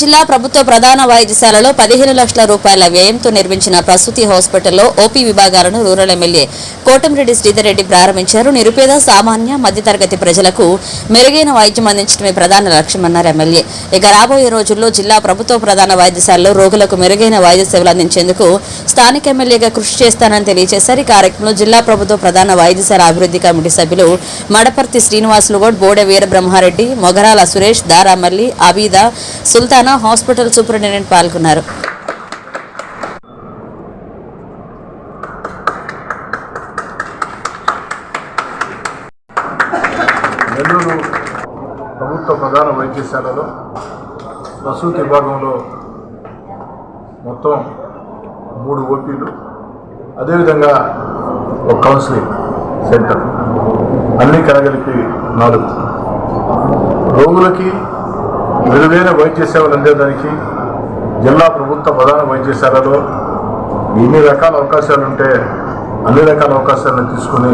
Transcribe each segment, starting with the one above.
జిల్లా ప్రభుత్వ ప్రధాన వైద్యశాలలో పదిహేను లక్షల రూపాయల వ్యయంతో నిర్మించిన ప్రసూతి హాస్పిటల్లో ఓపీ విభాగాలను రూరల్ ఎమ్మెల్యే కోటంరెడ్డి శ్రీధర్రెడ్డి ప్రారంభించారు. నిరుపేద సామాన్య మధ్యతరగతి ప్రజలకు మెరుగైన వైద్యం అందించడమే ప్రధాన లక్ష్యమన్నారు ఎమ్మెల్యే. ఇక రాబోయే రోజుల్లో జిల్లా ప్రభుత్వ ప్రధాన వైద్యశాలలో రోగులకు మెరుగైన వైద్య సేవలు అందించేందుకు స్థానిక ఎమ్మెల్యేగా కృషి చేస్తానని తెలియజేశారు. ఈ కార్యక్రమంలో జిల్లా ప్రభుత్వ ప్రధాన వైద్యశాల అభివృద్ధి కమిటీ సభ్యులు మడపర్తి శ్రీనివాసులు గౌడ్ బోడె వీరబ్రహ్మారెడ్డి మొగరాల సురేష్ దారామల్లి అబీదా సుల్తానా హాస్పిటల్ సూపరింటెండెంట్ పాల్గొన్నారు. నెల్లూరు ప్రభుత్వ ప్రధాన వైద్యశాలలో ప్రసూతి విభాగంలో మొత్తం మూడు ఓపీలు అదేవిధంగా ఒక కౌన్సిలింగ్ సెంటర్ అన్ని కలగలిపి నాలుగు. రోగులకి మెరుగైన వైద్య సేవలు అందేదానికి జిల్లా ప్రభుత్వ ప్రధాన వైద్యశాలలో ఎన్ని రకాల అవకాశాలు ఉంటే అన్ని రకాల అవకాశాలను తీసుకుని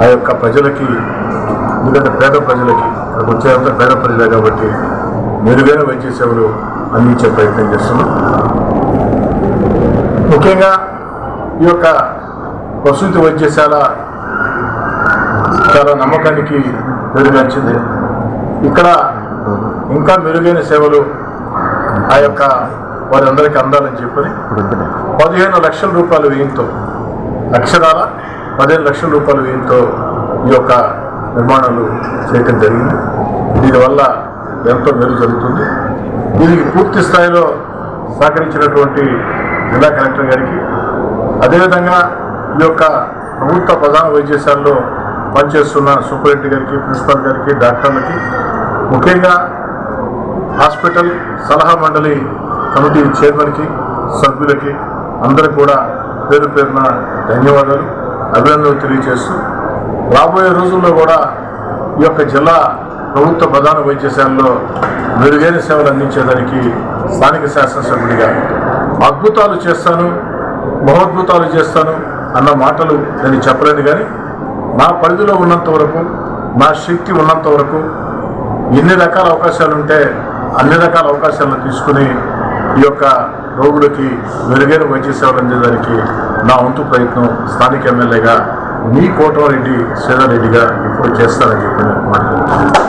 ఆ యొక్క ప్రజలకి ఎందుకంటే పేద ప్రజలకి అక్కడికి వచ్చేంత పేద ప్రజలే కాబట్టి మెరుగైన వైద్య సేవలు అందించే ప్రయత్నం చేస్తున్నాం. ముఖ్యంగా ఈ యొక్క ప్రసూతి వైద్యశాల చాలా నమ్మకానికి మెరుగొచ్చింది ఇక్కడ ఇంకా మెరుగైన సేవలు ఆ యొక్క వారందరికీ అందాలని చెప్పని పదిహేను లక్షల రూపాయల వ్యయంతో అక్షరాల పదిహేను లక్షల రూపాయల వ్యయంతో ఈ యొక్క నిర్మాణాలు చేయటం జరిగింది. దీనివల్ల ఎంతో మేలు జరుగుతుంది. దీనికి పూర్తి స్థాయిలో సహకరించినటువంటి జిల్లా కలెక్టర్ గారికి అదేవిధంగా ఈ యొక్క ప్రభుత్వ ప్రధాన వైద్యశాలలో పనిచేస్తున్న సూపరింటెండెంట్ గారికి ప్రిన్సిపాల్ గారికి డాక్టర్లకి ముఖ్యంగా హాస్పిటల్ సలహా మండలి కమిటీ చైర్మన్కి సభ్యులకి అందరూ కూడా పేరు పేరున ధన్యవాదాలు. అభినందనలు తెలియజేస్తూ రాబోయే రోజుల్లో కూడా ఈ యొక్క జిల్లా ప్రభుత్వ ప్రధాన వైద్యశాలలో మెరుగైన సేవలు అందించేదానికి స్థానిక శాసనసభ్యుడిగా అద్భుతాలు చేస్తాను మహోద్భుతాలు చేస్తాను అన్న మాటలు నేను చెప్పలేను కానీ నా పరిధిలో ఉన్నంత వరకు నా శక్తి ఉన్నంత వరకు ఎన్ని రకాల అవకాశాలు ఉంటే అన్ని రకాల అవకాశాలను తీసుకుని ఈ యొక్క రోగులకి మెరుగైన వైద్య సేవలు అందేదానికి నా వంతు ప్రయత్నం స్థానిక ఎమ్మెల్యేగా మీ కోటమరెడ్డి శ్రీధర్ రెడ్డిగా ఇప్పుడు చేస్తానని చెప్పి మాట్లాడుతున్నాను